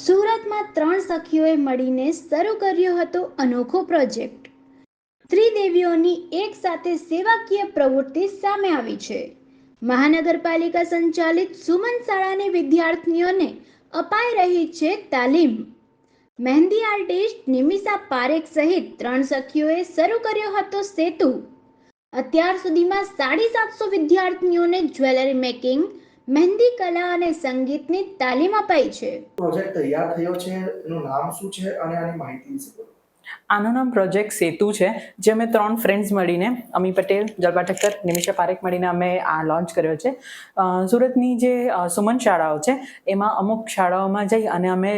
સુરતમાં ત્રણ સખીઓએ મળીને શરૂ કર્યો હતો અનોખો પ્રોજેક્ટ. ત્રિદેવીઓની એક સાથે સેવાકીય પ્રવૃત્તિ સામે આવી છે. મહાનગરપાલિકા સંચાલિત સુમન શાળાની વિદ્યાર્થીઓને અપાઈ રહી છે તાલીમ. મહેંદી આર્ટિસ્ટ નિમિષા પારેખ સહિત ત્રણ સખીઓએ શરૂ કર્યો હતો સેતુ. અત્યાર સુધીમાં સાડી સાતસો વિદ્યાર્થીઓને જ્વેલરી મેકિંગ મહેંદી કલા અને સંગીતની તાલીમ અપાઈ છે. પ્રોજેક્ટ તૈયાર થયો છે એનું નામ શું છે અને આની માહિતી વિશે આનું નામ પ્રોજેક્ટ સેતુ છે જે અમે ત્રણ ફ્રેન્ડ્સ મળીને અમી પટેલ જલબા ઠક્કર નિમિષા પારેખ મળીને અમે આ લોન્ચ કર્યો છે. સુરતની જે સુમન શાળાઓ છે એમાં અમુક શાળાઓમાં જઈ અને અમે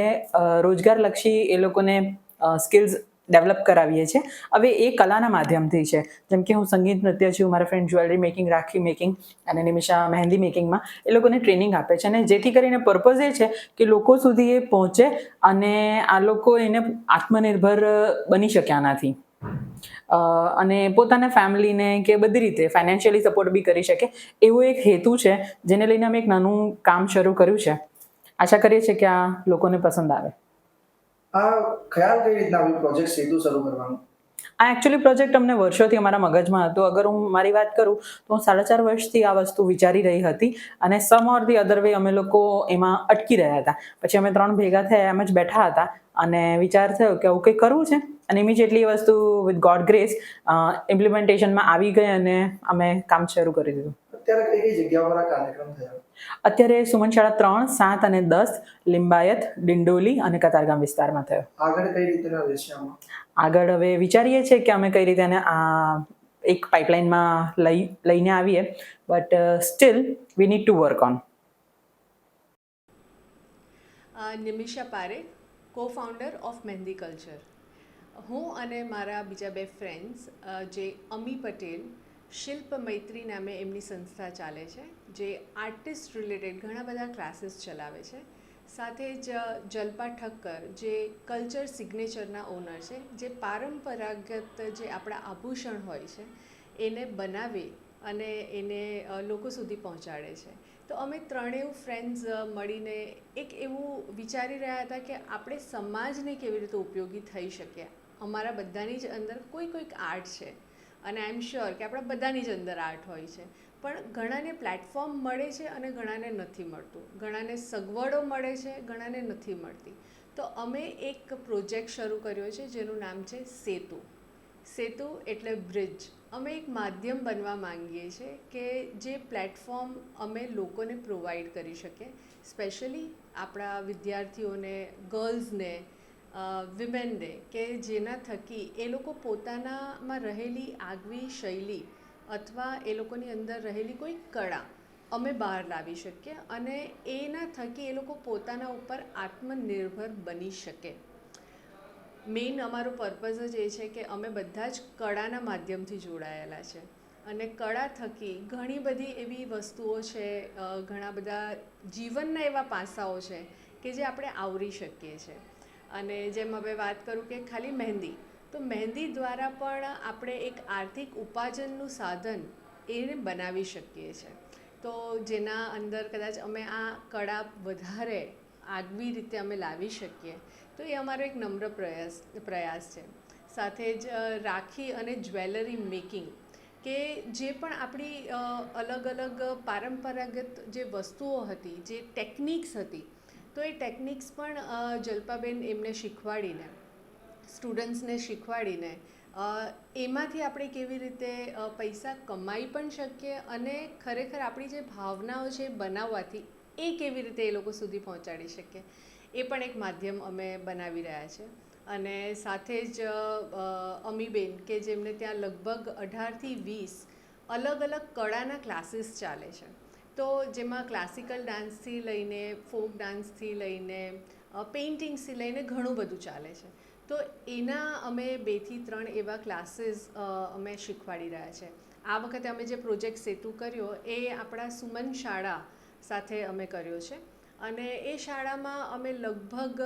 રોજગારલક્ષી એ લોકોને સ્કિલ્સ ડેવલપ કરાવીએ છીએ. હવે એ કલાના માધ્યમથી છે. જેમ કે હું સંગીત નૃત્ય છું, મારા friend jewellery making rakhi making અને નિમિષા મહેંદી મેકિંગમાં એ લોકોને ટ્રેનિંગ આપે છે અને જેથી કરીને પર્પઝ એ છે કે લોકો સુધી એ પહોંચે અને આ લોકો એને આત્મનિર્ભર બની શક્યા આનાથી અને પોતાના ફેમિલીને કે બધી રીતે ફાઇનાન્શિયલી સપોર્ટ બી કરી શકે એવો એક હેતુ છે જેને લઈને અમે એક નાનું કામ શરૂ કર્યું છે. આશા કરીએ છીએ કે આ લોકોને પસંદ આવે. આ ખ્યાલ કઈ રીતના આવ્યો પ્રોજેક્ટ સીધું શરૂ કરવાનો? આ એકચ્યુઅલી પ્રોજેક્ટ અમને વર્ષોથી અમારા મગજમાં હતો. અગર હું મારી વાત કરું તો હું સાડા ચાર વર્ષથી આ વસ્તુ વિચારી રહી હતી અને સમ ઓર ધી અધર વે અમે લોકો એમાં અટકી રહ્યા હતા. પછી અમે ત્રણ ભેગા થયા એમ જ બેઠા હતા અને વિચાર થયો કે આવું કંઈક કરવું છે? અને ઇમિજિએટલી એ વસ્તુ વિથ ગોડ ગ્રેસ ઇમ્પ્લિમેન્ટેશનમાં આવી ગઈ અને અમે કામ શરૂ કરી દીધું. અત્યારે કઈ કઈ જગ્યાઓ પર આ કાર્યક્રમ થયો? અત્યારે સુમન શાળા ત્રણ સાત અને દસ લિંબાયત ડિંડોલી અને કતારગામ વિસ્તારમાં થયો. આગળ કઈ રીતના આગળ હવે વિચારીએ છીએ કે અમે કઈ રીતે એને આ એક પાઇપલાઇનમાં લઈ, લઈને આવીએ. But still we need to work on Nimisha Parekh co founder of mehndi culture હું અને મારા બીજા બે ફ્રેન્ડ્સ જે અમી પટેલ, શિલ્પ મૈત્રી નામે એમની સંસ્થા ચાલે છે, જે આર્ટિસ્ટ રિલેટેડ ઘણા બધા ક્લાસીસ ચલાવે છે. સાથે જ જલપા ઠક્કર, જે કલ્ચર સિગ્નેચરના ઓનર છે, જે પરંપરાગત જે આપણા આભૂષણ હોય છે, એને બનાવી અને એને લોકો સુધી પહોંચાડે છે. તો અમે ત્રણેય ફ્રેન્ડ્સ મળીને એક એવું વિચારી રહ્યા હતા કે આપણે સમાજને કેવી રીતે ઉપયોગી થઈ શકીએ? અમારા બધાની જ અંદર કોઈ કોઈક આર્ટ છે. અને આઈ એમ શ્યોર કે આપણા બધાની જ અંદર આર્ટ હોય છે. પણ ઘણાને પ્લેટફોર્મ મળે છે અને ઘણાને નથી મળતું. ઘણાને સગવડો મળે છે, ઘણાને નથી મળતી. તો અમે એક પ્રોજેક્ટ શરૂ કર્યો છે, જેનું નામ છે સેતુ. સેતુ એટલે બ્રિજ અમે એક માધ્યમ બનવા માંગીએ છીએ કે જે પ્લેટફોર્મ અમે લોકોને પ્રોવાઈડ કરી શકીએ સ્પેશિયલી આપણા વિદ્યાર્થીઓને ગર્લ્સને વિમેનને કે જેના થકી એ લોકો પોતાનામાં રહેલી આગવી શૈલી અથવા એ લોકોની અંદર રહેલી કોઈ કળા અમે બહાર લાવી શકીએ અને એના થકી એ લોકો પોતાના ઉપર આત્મનિર્ભર બની શકે. મેઇન અમારો પર્પઝ જ એ છે કે અમે બધા જ કળાના માધ્યમથી જોડાયેલા છે. અને કળા થકી ઘણી બધી એવી વસ્તુઓ છે ઘણા બધા જીવનના એવા પાસાઓ છે કે જે આપણે આવરી શકીએ છીએ. અને જેમ હવે વાત કરું કે ખાલી મહેંદી, તો મહેંદી દ્વારા પણ આપણે એક આર્થિક ઉપાર્જનનું સાધન એને બનાવી શકીએ છીએ તો જેના અંદર કદાચ અમે આ કળા વધારે આગવી રીતે અમે લાવી શકીએ, તો એ અમારો એક નમ્ર પ્રયાસ પ્રયાસ છે. સાથે જ રાખી અને જ્વેલરી મેકિંગ, કે જે પણ આપણી અલગ અલગ પરંપરાગત જે વસ્તુઓ હતી, જે ટેકનિક્સ હતી તો એ ટેકનિક્સ પણ જલ્પાબેન એમને શીખવાડીને સ્ટુડન્ટ્સને શીખવાડીને એમાંથી આપણે કેવી રીતે પૈસા કમાઈ પણ શકીએ અને ખરેખર આપણી જે ભાવનાઓ છે બનાવવાથી એ કેવી રીતે એ લોકો સુધી પહોંચાડી શકીએ, એ પણ એક માધ્યમ અમે બનાવી રહ્યા છે. અને સાથે જ અમીબેન કે જેમને ત્યાં લગભગ અઢારથી વીસ અલગ અલગ કળાના ક્લાસીસ ચાલે છે. તો જેમાં ક્લાસિકલ ડાન્સથી લઈને ફોક ડાન્સથી લઈને પેઇન્ટિંગ્સથી લઈને ઘણું બધું ચાલે છે. તો એના અમે બેથી ત્રણ એવા ક્લાસીસ અમે શીખવાડી રહ્યા છે. આ વખતે અમે જે પ્રોજેક્ટ સેતુ કર્યો એ આપણા સુમન શાળા સાથે અમે કર્યો છે. અને એ શાળામાં અમે લગભગ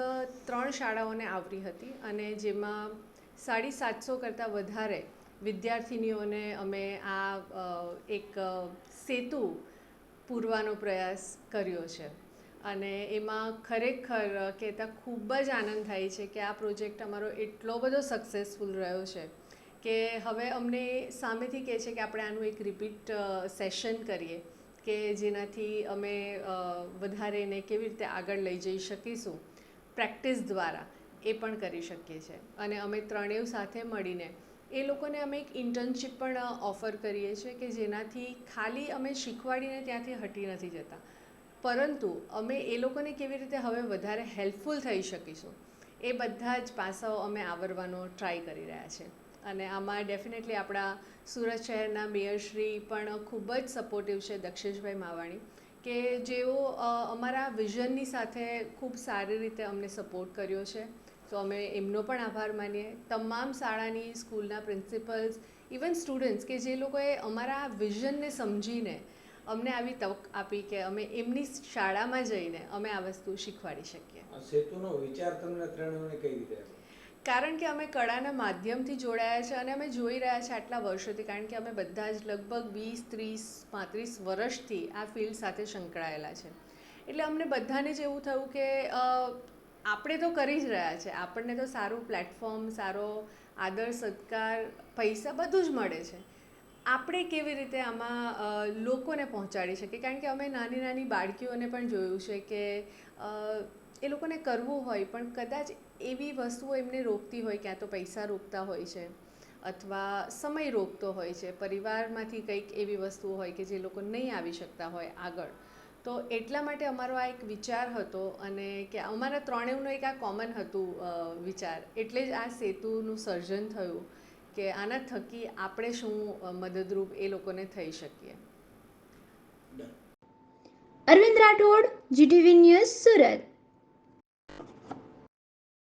ત્રણ શાળાઓને આવરી હતી અને જેમાં સાડી સાતસો કરતાં વધારે વિદ્યાર્થિનીઓને અમે આ એક સેતુ પૂરવાનો પ્રયાસ કર્યો છે. અને એમાં ખરેખર કહેતા ખૂબ જ આનંદ થાય છે કે આ પ્રોજેક્ટ અમારો એટલો બધો સક્સેસફુલ રહ્યો છે કે હવે અમને સામેથી કહે છે કે આપણે આનું એક રિપીટ સેશન કરીએ કે જેનાથી અમે વધારે એને કેવી રીતે આગળ લઈ જઈ શકીશું. પ્રેક્ટિસ દ્વારા એ પણ કરી શકીએ છીએ અને અમે ત્રણેય સાથે મળીને એ લોકોને અમે એક ઇન્ટર્નશીપ પણ ઓફર કરીએ છીએ કે જેનાથી ખાલી અમે શીખવાડીને ત્યાંથી હટી નથી જતા. પરંતુ અમે એ લોકોને કેવી રીતે હવે વધારે હેલ્પફુલ થઈ શકીશું, એ બધા જ પાસાઓ અમે આવરવાનો ટ્રાય કરી રહ્યા છે. અને આમાં ડેફિનેટલી આપણા સુરત શહેરના મેયરશ્રી પણ ખૂબ જ સપોર્ટિવ છે, દક્ષેશભાઈ માવાણી, કે જેઓ અમારા વિઝનની સાથે ખૂબ સારી રીતે અમને સપોર્ટ કર્યો છે. તો અમે એમનો પણ આભાર માનીએ. તમામ શાળાની સ્કૂલના પ્રિન્સિપલ્સ ઇવન સ્ટુડન્ટ્સ કે જે લોકોએ અમારા વિઝનને સમજીને અમને આવી તક આપી કે અમે એમની શાળામાં જઈને અમે આ વસ્તુ શીખવાડી શકીએ. સેતુનો વિચાર તમને ત્રણેયને કઈ રીતે કારણ કે અમે કળાના માધ્યમથી જોડાયા છે અને અમે જોઈ રહ્યા છે આટલા વર્ષોથી કારણ કે અમે બધા જ લગભગ વીસ ત્રીસ પાંત્રીસ વર્ષથી આ ફિલ્ડ સાથે સંકળાયેલા છે. એટલે અમને બધાને જ એવું થયું કે આપણે તો કરી જ રહ્યા છે. આપણને તો સારું પ્લેટફોર્મ સારો આદર, સત્કાર, પૈસા બધું જ મળે છે. આપણે કેવી રીતે આમાં લોકોને પહોંચાડી શકીએ? કારણ કે અમે નાની નાની બાળકીઓને પણ જોયું છે કે એ લોકોને કરવું હોય, પણ કદાચ એવી વસ્તુઓ એમને રોકતી હોય ક્યાં તો પૈસા રોકતા હોય છે, અથવા સમય રોકતો હોય છે, પરિવારમાંથી કંઈક એવી વસ્તુઓ હોય કે જે લોકો નહીં આવી શકતા હોય આગળ. તો એટલા માટે અમારો આ એક વિચાર હતો અને કે અમારા ત્રણેયનો એક આ કોમન હતું વિચાર. એટલે જ આ સેતુનું સર્જન થયું કે આના થકી આપણે શું મદદરૂપ એ લોકોને થઈ શકીએ. Arvind Rathod, GTV news Surat.